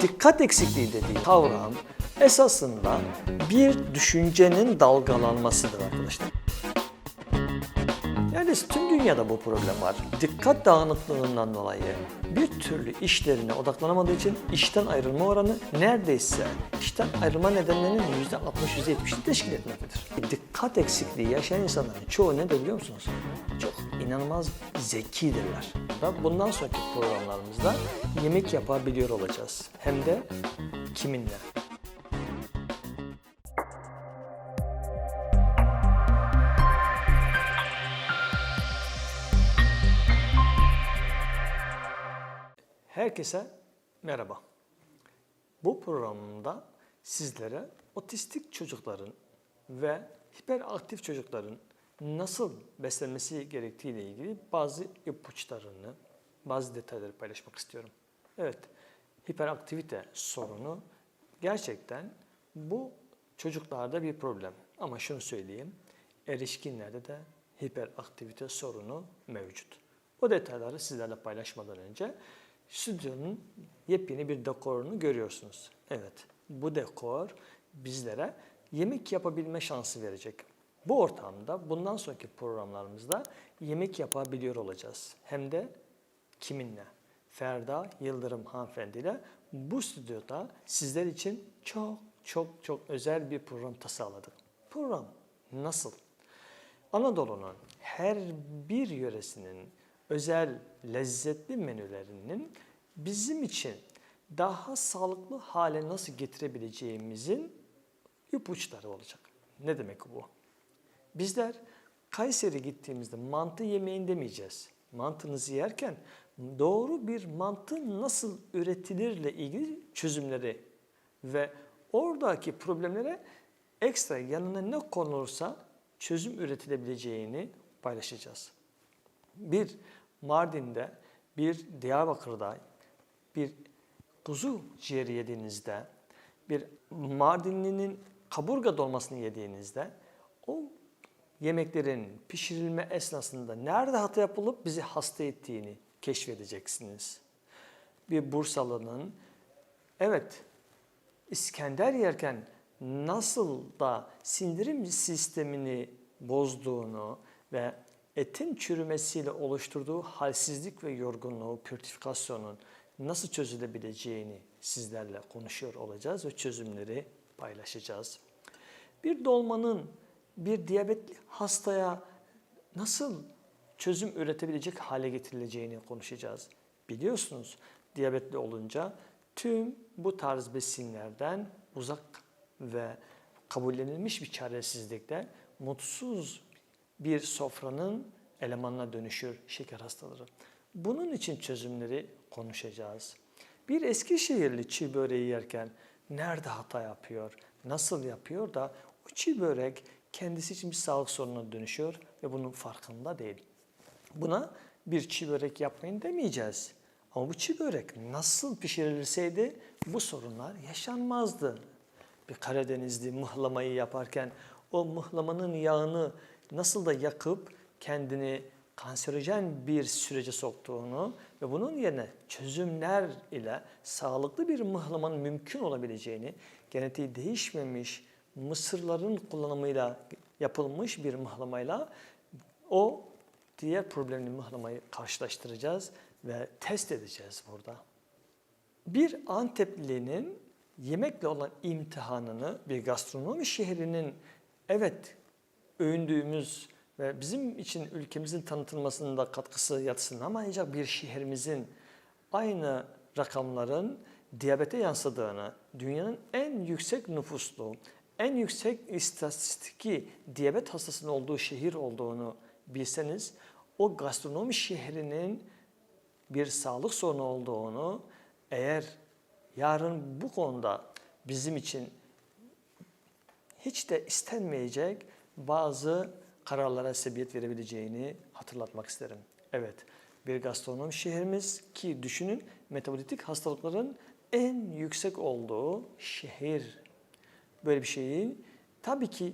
Dikkat eksikliği dediği kavram esasında bir düşüncenin dalgalanmasıdır arkadaşlar. Neredeyse tüm dünyada bu problem var. Dikkat dağınıklığından dolayı bir türlü işlerine odaklanamadığı için işten ayrılma oranı neredeyse işten ayrılma nedenlerinin %60-%70'ini teşkil etmektedir. Dikkat eksikliği yaşayan insanların çoğu ne biliyor musunuz? Çok inanılmaz zekidirler. Da Bundan sonraki programlarımızda yemek yapabiliyor olacağız. Hem de kiminle? Herkese merhaba. Bu programda sizlere otistik çocukların ve hiperaktif çocukların nasıl beslenmesi gerektiği ile ilgili bazı ipuçlarını, bazı detayları paylaşmak istiyorum. Evet, hiperaktivite sorunu gerçekten bu çocuklarda bir problem. Ama şunu söyleyeyim, erişkinlerde de hiperaktivite sorunu mevcut. O detayları sizlerle paylaşmadan önce stüdyonun yepyeni bir dekorunu görüyorsunuz. Evet, bu dekor bizlere yemek yapabilme şansı verecek. Bu ortamda bundan sonraki programlarımızda yemek yapabiliyor olacağız. Hem de kiminle? Ferda Yıldırım hanımefendiyle bu stüdyoda sizler için çok çok çok özel bir program tasarladık. Program nasıl? Anadolu'nun her bir yöresinin özel lezzetli menülerinin bizim için daha sağlıklı hale nasıl getirebileceğimizin ipuçları olacak. Ne demek bu? Bizler Kayseri gittiğimizde mantı yemeyin demeyeceğiz. Mantınızı yerken doğru bir mantı nasıl üretilirle ilgili çözümleri ve oradaki problemlere ekstra yanına ne konulursa çözüm üretilebileceğini paylaşacağız. Bir Mardin'de, bir Diyarbakır'da, bir kuzu ciğeri yediğinizde, bir Mardinli'nin kaburga dolmasını yediğinizde o yemeklerin pişirilme esnasında nerede hata yapılıp bizi hasta ettiğini keşfedeceksiniz. Bir Bursalı'nın evet İskender yerken nasıl da sindirim sistemini bozduğunu ve etin çürümesiyle oluşturduğu halsizlik ve yorgunluğu, pürtifikasyonun nasıl çözülebileceğini sizlerle konuşuyor olacağız ve çözümleri paylaşacağız. Bir dolmanın bir diyabetli hastaya nasıl çözüm üretebilecek hale getirileceğini konuşacağız. Biliyorsunuz diyabetli olunca tüm bu tarz besinlerden uzak ve kabullenilmiş bir çaresizlikle mutsuz bir sofranın elemanına dönüşür şeker hastaları. Bunun için çözümleri konuşacağız. Bir Eskişehirli çiğ böreği yerken nerede hata yapıyor, nasıl yapıyor da o çiğ börek kendisi için bir sağlık sorununa dönüşüyor ve bunun farkında değil. Buna bir çiğ börek yapmayın demeyeceğiz. Ama bu çiğ börek nasıl pişirilseydi bu sorunlar yaşanmazdı. Bir Karadenizli mıhlamayı yaparken o mıhlamanın yağını nasıl da yakıp kendini kanserojen bir sürece soktuğunu ve bunun yerine çözümler ile sağlıklı bir mıhlamanın mümkün olabileceğini, genetiği değişmemiş mısırların kullanımıyla yapılmış bir mıhlamayla o diğer problemli mıhlamayı karşılaştıracağız ve test edeceğiz burada. Bir Anteplinin yemekle olan imtihanını bir gastronomi şehrinin evet övündüğümüz ve bizim için ülkemizin tanıtılmasında katkısı yatsınamayacak bir şehrimizin aynı rakamların diyabete yansıdığını, dünyanın en yüksek nüfuslu, en yüksek istatistiki diyabet hastasının olduğu şehir olduğunu bilseniz, o gastronomi şehrinin bir sağlık sorunu olduğunu, eğer yarın bu konuda bizim için hiç de istenmeyecek bazı kararlara sebebiyet verebileceğini hatırlatmak isterim. Evet, bir gastronomi şehrimiz ki düşünün metabolitik hastalıkların en yüksek olduğu şehir. Böyle bir şeyin tabii ki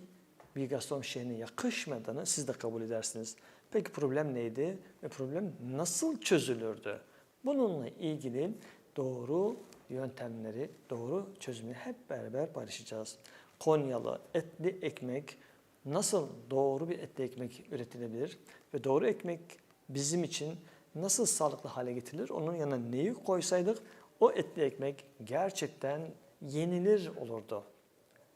bir gastronomi şehrine yakışmadığını siz de kabul edersiniz. Peki problem neydi ve problem nasıl çözülürdü? Bununla ilgili doğru yöntemleri, doğru çözümü hep beraber paylaşacağız. Konyalı etli ekmek nasıl doğru bir etli ekmek üretilebilir ve doğru ekmek bizim için nasıl sağlıklı hale getirilir? Onun yanına neyi koysaydık o etli ekmek gerçekten yenilir olurdu.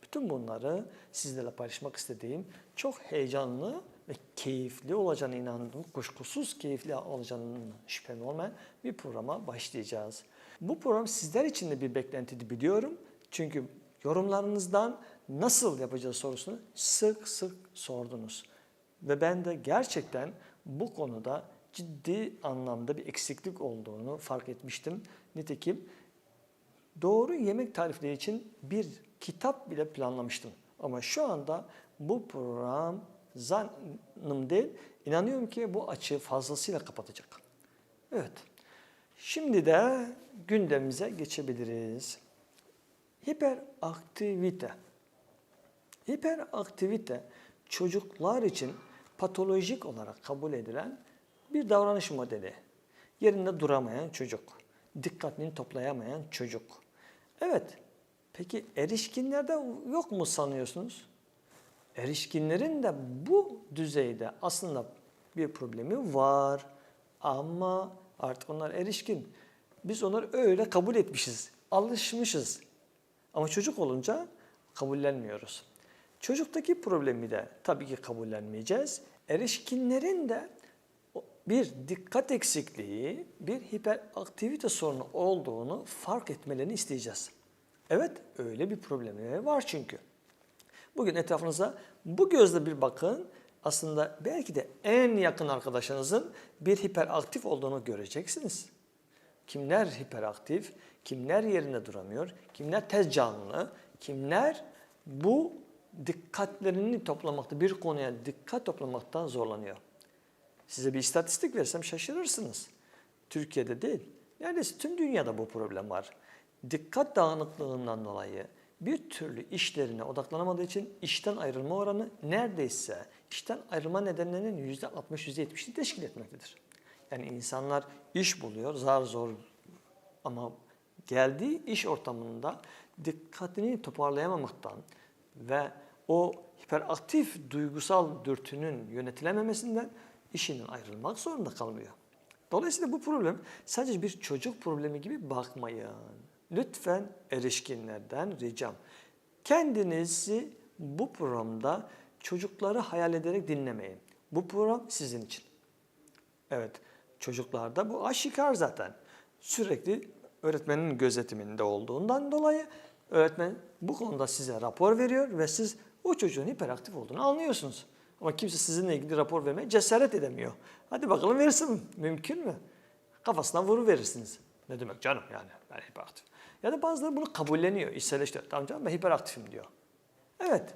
Bütün bunları sizlerle paylaşmak istediğim çok heyecanlı ve keyifli olacağına inandım. Kuşkusuz keyifli olacağının şüphem olmayan bir programa başlayacağız. Bu program sizler için de bir beklentiydi biliyorum. Çünkü yorumlarınızdan nasıl yapacağız sorusunu sık sık sordunuz. Ve ben de gerçekten bu konuda ciddi anlamda bir eksiklik olduğunu fark etmiştim. Nitekim doğru yemek tarifleri için bir kitap bile planlamıştım. Ama şu anda bu program zannım değil, inanıyorum ki bu açığı fazlasıyla kapatacak. Evet, şimdi de gündemimize geçebiliriz. Hiperaktivite. Hiperaktivite çocuklar için patolojik olarak kabul edilen bir davranış modeli. Yerinde duramayan çocuk, dikkatini toplayamayan çocuk. Evet, peki erişkinlerde yok mu sanıyorsunuz? Erişkinlerin de bu düzeyde aslında bir problemi var. Ama artık onlar erişkin. Biz onları öyle kabul etmişiz, alışmışız. Ama çocuk olunca kabullenmiyoruz. Çocuktaki problemi de tabii ki kabullenmeyeceğiz. Erişkinlerin de bir dikkat eksikliği, bir hiperaktivite sorunu olduğunu fark etmelerini isteyeceğiz. Evet, öyle bir problemleri var çünkü. Bugün etrafınıza bu gözle bir bakın. Aslında belki de en yakın arkadaşınızın bir hiperaktif olduğunu göreceksiniz. Kimler hiperaktif, kimler yerinde duramıyor, kimler tez canlı, kimler bu dikkatlerini toplamakta, bir konuya dikkat toplamaktan zorlanıyor. Size bir istatistik versem şaşırırsınız. Türkiye'de değil, neredeyse tüm dünyada bu problem var. Dikkat dağınıklığından dolayı bir türlü işlerine odaklanamadığı için işten ayrılma oranı neredeyse işten ayrılma nedenlerinin %60-%70'ini teşkil etmektedir. Yani insanlar iş buluyor, zar zor ama geldiği iş ortamında dikkatini toparlayamamaktan ve o hiperaktif duygusal dürtünün yönetilememesinden işinden ayrılmak zorunda kalmıyor. Dolayısıyla bu problem sadece bir çocuk problemi gibi bakmayın. Lütfen erişkinlerden ricam. Kendinizi bu programda çocukları hayal ederek dinlemeyin. Bu program sizin için. Evet, çocuklarda bu aşikar zaten. Sürekli öğretmenin gözetiminde olduğundan dolayı öğretmen bu konuda size rapor veriyor ve siz o çocuğun hiperaktif olduğunu anlıyorsunuz. Ama kimse sizinle ilgili rapor vermeye cesaret edemiyor. Hadi bakalım versin. Mümkün mü? Kafasına vuru verirsiniz. Ne demek canım yani ben hiperaktif. Ya da bazıları bunu kabulleniyor, içselleştiriyor. Tamam canım ben hiperaktifim diyor. Evet.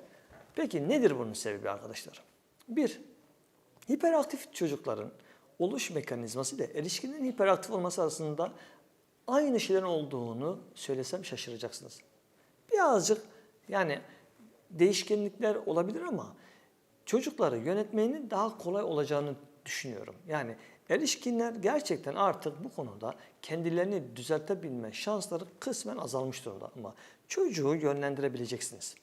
Peki nedir bunun sebebi arkadaşlar? Bir, hiperaktif çocukların oluş mekanizması ile erişkinin hiperaktif olması arasında aynı şeylerin olduğunu söylesem şaşıracaksınız. Birazcık yani değişkenlikler olabilir ama çocukları yönetmenin daha kolay olacağını düşünüyorum. Yani erişkinler gerçekten artık bu konuda kendilerini düzeltebilme şansları kısmen azalmış durumda ama çocuğu yönlendirebileceksiniz.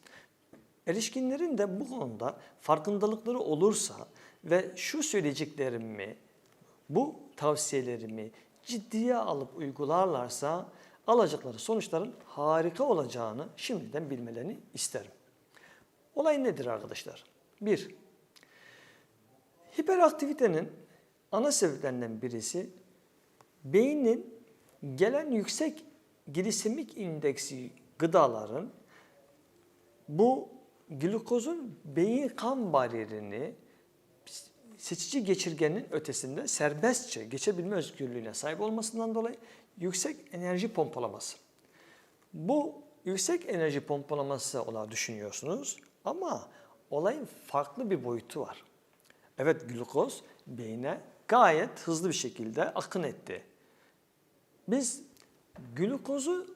Erişkinlerin de bu konuda farkındalıkları olursa ve şu söyleyeceklerimi, bu tavsiyelerimi ciddiye alıp uygularlarsa alacakları sonuçların harika olacağını şimdiden bilmelerini isterim. Olay nedir arkadaşlar? Bir, hiperaktivitenin ana sebeplerinden birisi beynin gelen yüksek glisemik indeksi gıdaların bu glukozun beyin kan bariyerini seçici geçirgenin ötesinde serbestçe geçebilme özgürlüğüne sahip olmasından dolayı yüksek enerji pompalaması. Bu yüksek enerji pompalaması olarak düşünüyorsunuz ama olayın farklı bir boyutu var. Evet glukoz beyne gayet hızlı bir şekilde akın etti. Biz glukozu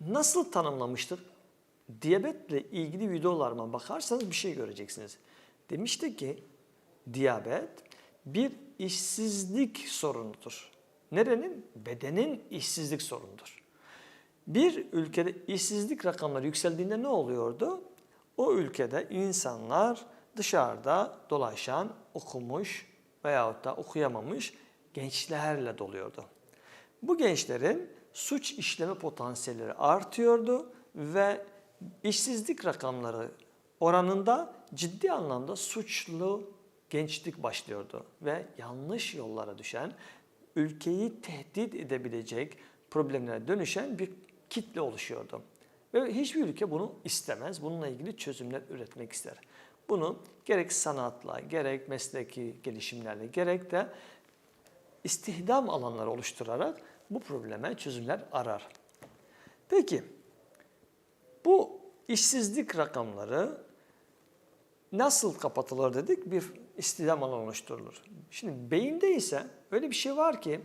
nasıl tanımlamıştık? Diyabetle ilgili videolarıma bakarsanız bir şey göreceksiniz. Demişti ki diyabet bir işsizlik sorunudur. Nerenin? Bedenin işsizlik sorunudur. Bir ülkede işsizlik rakamları yükseldiğinde ne oluyordu? O ülkede insanlar dışarıda dolaşan, okumuş veyahut da okuyamamış gençlerle doluyordu. Bu gençlerin suç işleme potansiyelleri artıyordu ve işsizlik rakamları oranında ciddi anlamda suçlu gençlik başlıyordu ve yanlış yollara düşen, ülkeyi tehdit edebilecek problemlere dönüşen bir kitle oluşuyordu. Ve hiçbir ülke bunu istemez. Bununla ilgili çözümler üretmek ister. Bunu gerek sanatla, gerek mesleki gelişimlerle, gerek de istihdam alanları oluşturarak bu probleme çözümler arar. Peki bu işsizlik rakamları nasıl kapatılır dedik? Bir istihdam alanı oluşturulur. Şimdi beyinde ise öyle bir şey var ki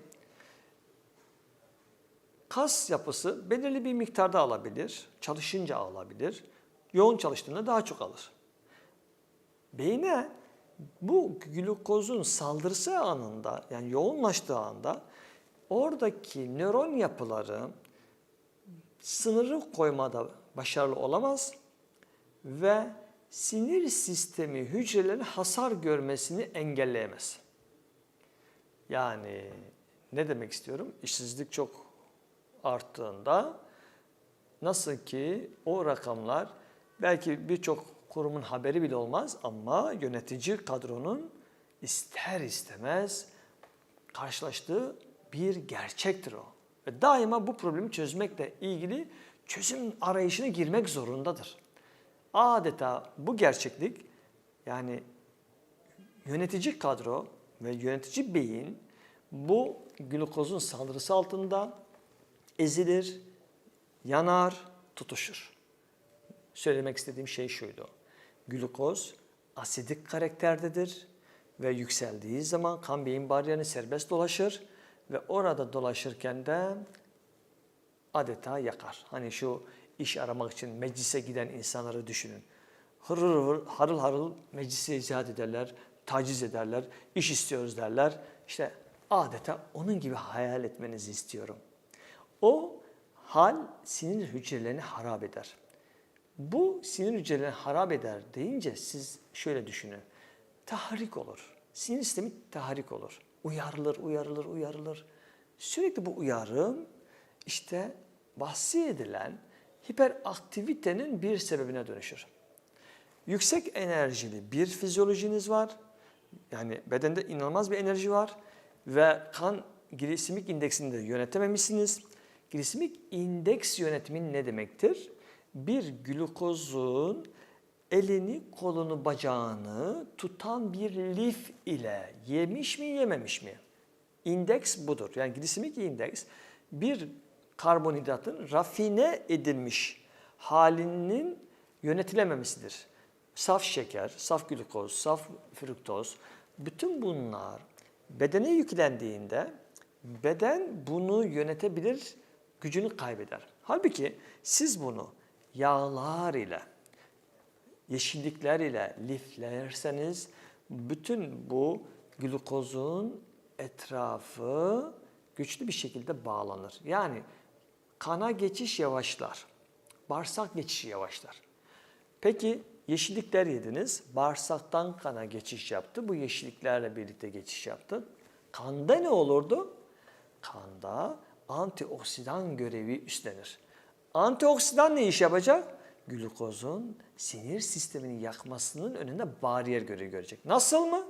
kas yapısı belirli bir miktarda alabilir, çalışınca alabilir, yoğun çalıştığında daha çok alır. Beyne bu glukozun saldırısı anında yani yoğunlaştığı anda oradaki nöron yapıları sınırı koymada başarılı olamaz ve sinir sistemi hücrelerin hasar görmesini engelleyemez. Yani ne demek istiyorum? İşsizlik çok arttığında nasıl ki o rakamlar belki birçok kurumun haberi bile olmaz ama yönetici kadronun ister istemez karşılaştığı bir gerçektir o. Ve daima bu problemi çözmekle ilgili çözüm arayışına girmek zorundadır. Adeta bu gerçeklik yani yönetici kadro ve yönetici beyin bu glukozun saldırısı altında ezilir, yanar, tutuşur. Söylemek istediğim şey şuydu. Glukoz asidik karakterdedir ve yükseldiği zaman kan beyin bariyerine serbest dolaşır ve orada dolaşırken de adeta yakar. Hani şu iş aramak için meclise giden insanları düşünün. Hırır hırır, harıl harıl meclise ziyaret ederler, taciz ederler, iş istiyoruz derler. İşte adeta onun gibi hayal etmenizi istiyorum. O hal sinir hücrelerini harap eder. Bu sinir hücrelerini harap eder deyince siz şöyle düşünün. Tahrik olur. Sinir sistemi tahrik olur. Uyarılır, uyarılır, uyarılır. Sürekli bu uyarım işte bahsi edilen hiperaktivitenin bir sebebine dönüşür. Yüksek enerjili bir fizyolojiniz var. Yani bedende inanılmaz bir enerji var ve kan glisemik indeksini de yönetememişsiniz. Glisemik indeks yönetimin ne demektir? Bir glukozun elini, kolunu, bacağını tutan bir lif ile yemiş mi, yememiş mi? İndeks budur. Yani glisemik indeks bir karbonhidratın rafine edilmiş halinin yönetilememesidir. Saf şeker, saf glukoz, saf fruktoz, bütün bunlar bedene yüklendiğinde beden bunu yönetebilir, gücünü kaybeder. Halbuki siz bunu yağlar ile, yeşillikler ile liflerseniz bütün bu glukozun etrafı güçlü bir şekilde bağlanır. Yani kana geçiş yavaşlar. Bağırsak geçişi yavaşlar. Peki yeşillikler yediniz. Bağırsaktan kana geçiş yaptı. Bu yeşilliklerle birlikte geçiş yaptı. Kanda ne olurdu? Kanda antioksidan görevi üstlenir. Antioksidan ne iş yapacak? Glukozun sinir sistemini yakmasının önünde bariyer görevi görecek. Nasıl mı?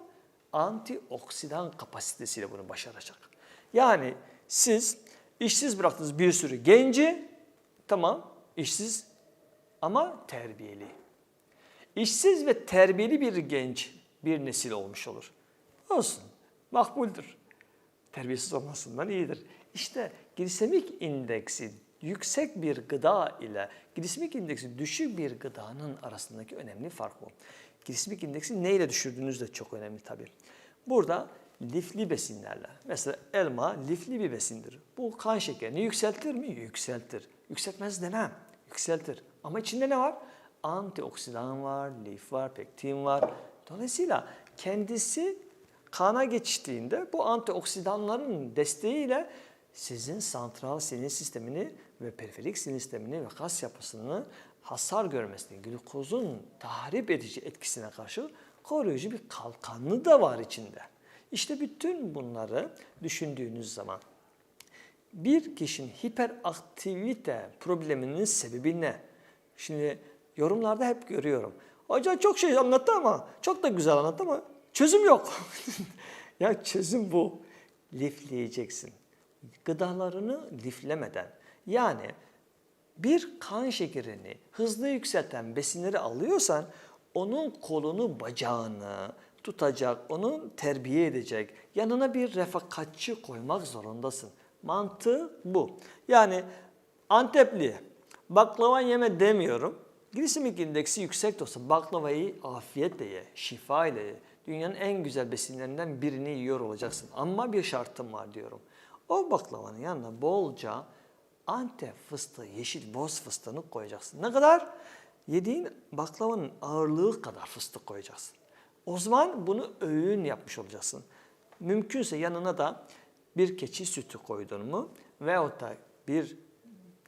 Antioksidan kapasitesiyle bunu başaracak. Yani siz işsiz bıraktınız bir sürü genci, tamam işsiz ama terbiyeli. İşsiz ve terbiyeli bir genç bir nesil olmuş olur. Olsun, makbuldür. Terbiyesiz olmasından iyidir. İşte glisemik indeksi yüksek bir gıda ile glisemik indeksi düşük bir gıdanın arasındaki önemli fark bu. Glisemik indeksi neyle düşürdüğünüz de çok önemli tabii. Burada lifli besinlerle. Mesela elma lifli bir besindir. Bu kan şekerini yükseltir mi? Yükseltir. Yükseltmez demem. Yükseltir. Ama içinde ne var? Antioksidan var, lif var, pektin var. Dolayısıyla kendisi kana geçtiğinde bu antioksidanların desteğiyle sizin santral sinir sistemini ve periferik sinir sistemini ve kas yapısını hasar görmesini, glukozun tahrip edici etkisine karşı koruyucu bir kalkanı da var içinde. İşte bütün bunları düşündüğünüz zaman bir kişinin hiperaktivite probleminin sebebi ne? Şimdi yorumlarda hep görüyorum. Hoca çok şey anlattı ama çok da güzel anlattı ama çözüm yok. ya çözüm bu. Lifleyeceksin. Gıdalarını liflemeden yani bir kan şekerini hızlı yükselten besinleri alıyorsan onun kolunu bacağını tutacak, onu terbiye edecek. Yanına bir refakatçi koymak zorundasın. Mantığı bu. Yani Antepli baklava yeme demiyorum. Glisemik indeksi yüksek de olsa baklavayı afiyetle ye, şifa ile ye. Dünyanın en güzel besinlerinden birini yiyor olacaksın. Ama bir şartım var diyorum. O baklavanın yanına bolca Antep fıstığı, yeşil boz fıstığını koyacaksın. Ne kadar? Yediğin baklavanın ağırlığı kadar fıstık koyacaksın. O zaman bunu öğün yapmış olacaksın. Mümkünse yanına da bir keçi sütü koydun mu veyahut da bir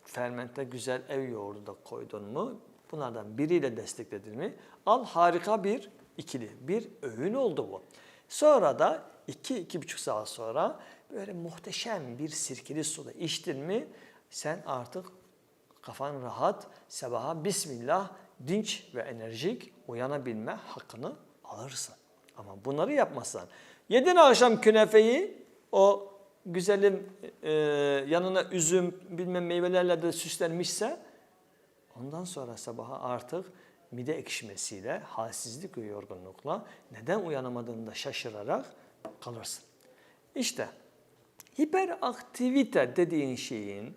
fermente güzel ev yoğurdu da koydun mu bunlardan biriyle destekledin mi al harika bir ikili bir öğün oldu bu. Sonra da 2-2,5 saat sonra böyle muhteşem bir sirkeli suda içtin mi sen artık kafan rahat sabaha bismillah dinç ve enerjik uyanabilme hakkını alırsın. Ama bunları yapmazsan yedin akşam künefeyi o güzelim e, yanına üzüm bilmem meyvelerle de süslenmişse ondan sonra sabaha artık mide ekşimesiyle, halsizlik ve yorgunlukla neden uyanamadığını da şaşırarak kalırsın. İşte hiperaktivite dediğin şeyin,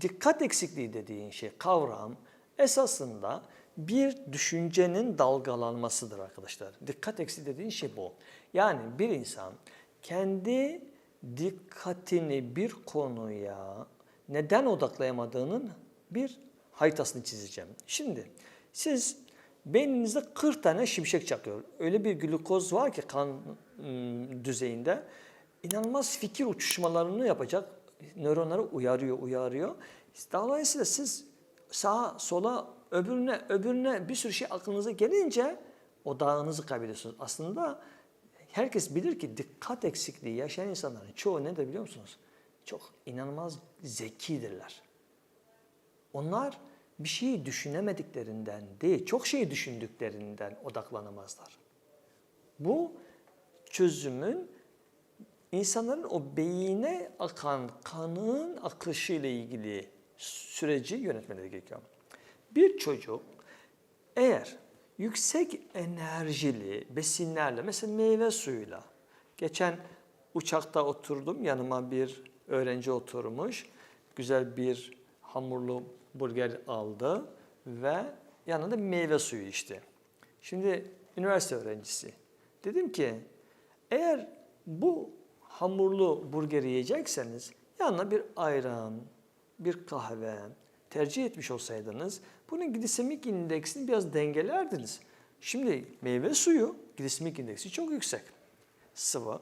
dikkat eksikliği dediğin şey, kavram esasında bir düşüncenin dalgalanmasıdır arkadaşlar. Dikkat eksikliği dediğin şey bu. Yani bir insan kendi dikkatini bir konuya neden odaklayamadığının bir haritasını çizeceğim. Şimdi siz beyninizde 40 tane şimşek çakıyor. Öyle bir glukoz var ki kan ım, düzeyinde inanılmaz fikir uçuşmalarını yapacak nöronları uyarıyor, uyarıyor. Dolayısıyla siz sağa, sola, öbürüne, öbürüne bir sürü şey aklınıza gelince odağınızı kaybediyorsunuz. Aslında herkes bilir ki dikkat eksikliği yaşayan insanların çoğu ne de biliyor musunuz? Çok inanılmaz zekidirler. Onlar bir şeyi düşünemediklerinden değil, çok şeyi düşündüklerinden odaklanamazlar. Bu çözümün insanların o beyine akan kanın akışı ile ilgili süreci yönetmeleri gerekiyor. Bir çocuk eğer yüksek enerjili besinlerle mesela meyve suyuyla geçen uçakta oturdum yanıma bir öğrenci oturmuş güzel bir hamurlu burger aldı ve yanında meyve suyu içti. Şimdi üniversite öğrencisi. Dedim ki eğer bu hamurlu burgeri yiyecekseniz yanına bir ayran, bir kahve tercih etmiş olsaydınız bunun glisemik indeksini biraz dengelerdiniz. Şimdi meyve suyu glisemik indeksi çok yüksek. Sıvı.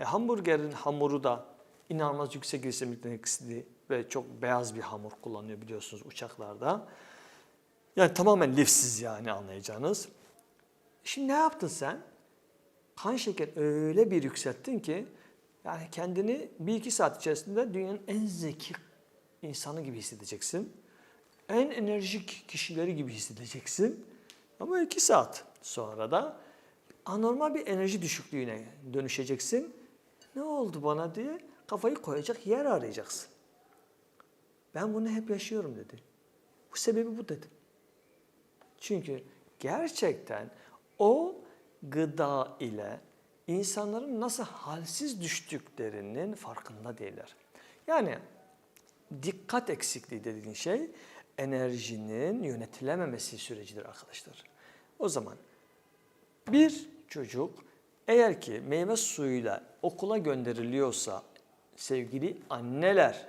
E, hamburgerin hamuru da inanılmaz yüksek glisemik indeksli ve çok beyaz bir hamur kullanıyor biliyorsunuz uçaklarda. Yani tamamen lifsiz yani anlayacağınız. Şimdi ne yaptın sen? Kan şeker öyle bir yükselttin ki yani kendini bir iki saat içerisinde dünyanın en zeki insanı gibi hissedeceksin. En enerjik kişileri gibi hissedeceksin. Ama iki saat sonra da anormal bir enerji düşüklüğüne dönüşeceksin. Ne oldu bana diye kafayı koyacak yer arayacaksın. Ben bunu hep yaşıyorum dedi. Bu sebebi bu dedim. Çünkü gerçekten o gıda ile insanların nasıl halsiz düştüklerinin farkında değiller. Yani dikkat eksikliği dediğin şey enerjinin yönetilememesi sürecidir arkadaşlar. O zaman bir çocuk eğer ki meyve suyuyla okula gönderiliyorsa sevgili anneler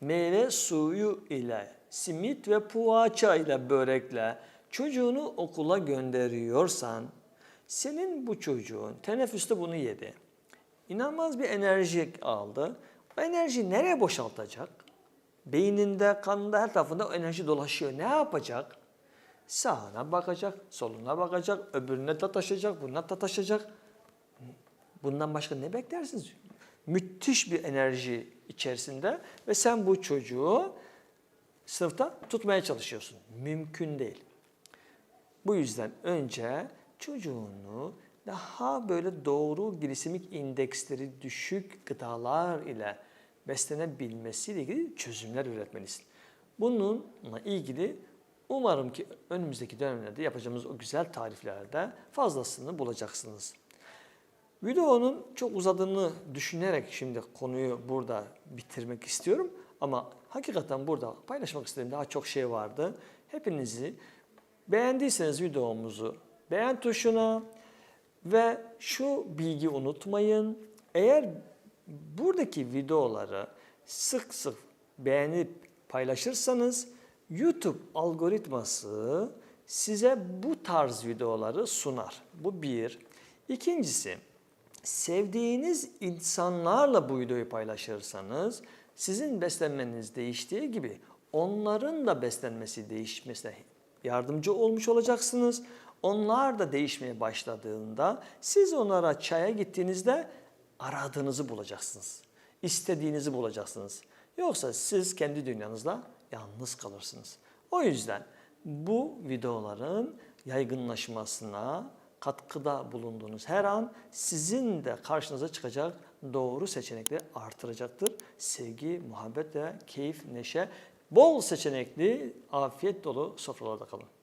meyve suyu ile simit ve poğaça ile börekle çocuğunu okula gönderiyorsan senin bu çocuğun teneffüste bunu yedi. İnanılmaz bir enerji aldı. O enerji nereye boşaltacak? beyninde, kanında, her tarafında o enerji dolaşıyor. Ne yapacak? Sağına bakacak, soluna bakacak, öbürüne tataşacak, buna tataşacak. Bundan başka ne beklersiniz? Müthiş bir enerji içerisinde ve sen bu çocuğu sınıfta tutmaya çalışıyorsun. Mümkün değil. Bu yüzden önce çocuğunu daha böyle doğru glisemik indeksleri düşük gıdalar ile beslenebilmesiyle ilgili çözümler üretmelisin. Bununla ilgili umarım ki önümüzdeki dönemlerde yapacağımız o güzel tariflerde fazlasını bulacaksınız. Videonun çok uzadığını düşünerek şimdi konuyu burada bitirmek istiyorum. Ama hakikaten burada paylaşmak istediğim daha çok şey vardı. Hepinizi beğendiyseniz videomuzu beğen tuşuna ve şu bilgi unutmayın. Eğer buradaki videoları sık sık beğenip paylaşırsanız YouTube algoritması size bu tarz videoları sunar. Bu bir. İkincisi, sevdiğiniz insanlarla bu videoyu paylaşırsanız sizin beslenmeniz değiştiği gibi onların da beslenmesi değişmesine yardımcı olmuş olacaksınız. Onlar da değişmeye başladığında siz onlara çaya gittiğinizde aradığınızı bulacaksınız. İstediğinizi bulacaksınız. Yoksa siz kendi dünyanızda yalnız kalırsınız. O yüzden bu videoların yaygınlaşmasına katkıda bulunduğunuz her an sizin de karşınıza çıkacak doğru seçenekleri artıracaktır. Sevgi, muhabbet ve keyif, neşe, bol seçenekli, afiyet dolu sofralarda kalın.